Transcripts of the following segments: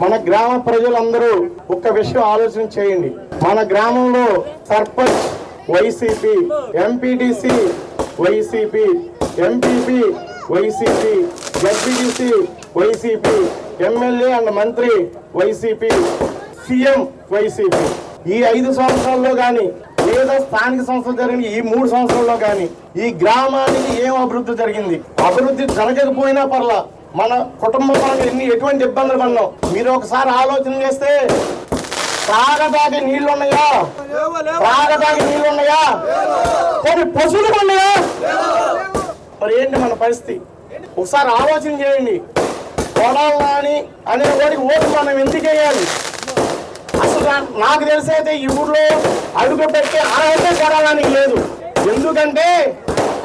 మన గ్రామ ప్రజలందరూ ఒక్క విషయం ఆలోచన చేయండి. మన గ్రామంలో sarpanch YCP MPTC YCP MPP YCP ZPTC YCP MLA and మంత్రి వైసీపీ సీఎం వైసీపీ. ఈ ఐదు సంవత్సరాల్లో కానీ లేదా స్థానిక సంస్థలు జరిగిన ఈ మూడు సంవత్సరాల్లో కానీ ఈ గ్రామానికి ఏం అభివృద్ధి జరిగింది? అభివృద్ధి జరగకపోయినా పర్లా మన కుటుంబం ఎన్ని ఎటువంటి ఇబ్బందులు పడినాం. మీరు ఒకసారి ఆలోచన చేస్తే తాగదాకి నీళ్ళు ఉన్నాయా? తాగదాకి నీళ్ళు ఉన్నాయా? కొన్ని పశువులు ఉన్నాయా? మరి ఏంటి మన పరిస్థితి? ఒకసారి ఆలోచన చేయండి. కొడాలని అనే వాడికి ఓటు మనం ఎందుకు వేయాలి అసలు నాకు తెలిసి అయితే ఈ ఊర్లో అడుగు పెట్టే అర్హత జరగడానికి లేదు. ఎందుకంటే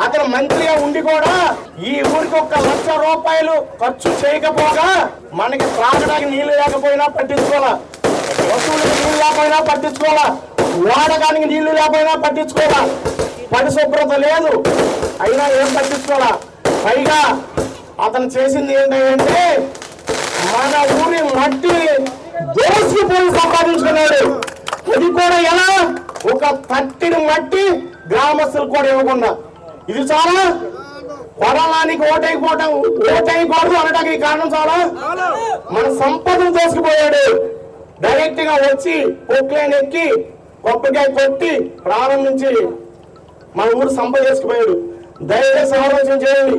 అతను మంత్రిగా ఉండి కూడా ఈ ఊరికి ఒక లక్ష రూపాయలు ఖర్చు చేయకపోగా మనకి త్రాగడానికి నీళ్ళు లేకపోయినా పట్టించుకోవాలా? వస్తువులకు నీళ్ళు లేకపోయినా పట్టించుకోవాలా? వాడకానికి నీళ్ళు లేకపోయినా పట్టించుకోవాలా? పరిశుభ్రత లేదు అయినా ఏం పట్టించుకోవాలా? పైగా అతను చేసింది ఏంటంటే మన ఊరి మట్టి దోసుకుపోయి సంపాదించుకున్నాడు. అది కూడా ఎలా? ఒక తట్టిని మట్టి గ్రామస్తులు కూడా ఇవ్వకుండా. ఇది చాలా. కొడలానికి ఓటైపోవటం ఓటైకూడదు అనడానికి కారణం చాలా. మన సంపదను దోసుకుపోయాడు డైరెక్ట్గా వచ్చి పొక్లైన్ ఎక్కి కొబ్బరికాయ కొట్టి ప్రారంభించి మన ఊరు సంపద చేసుకుపోయాడు. దయచేసి ఆలోచన చేయండి.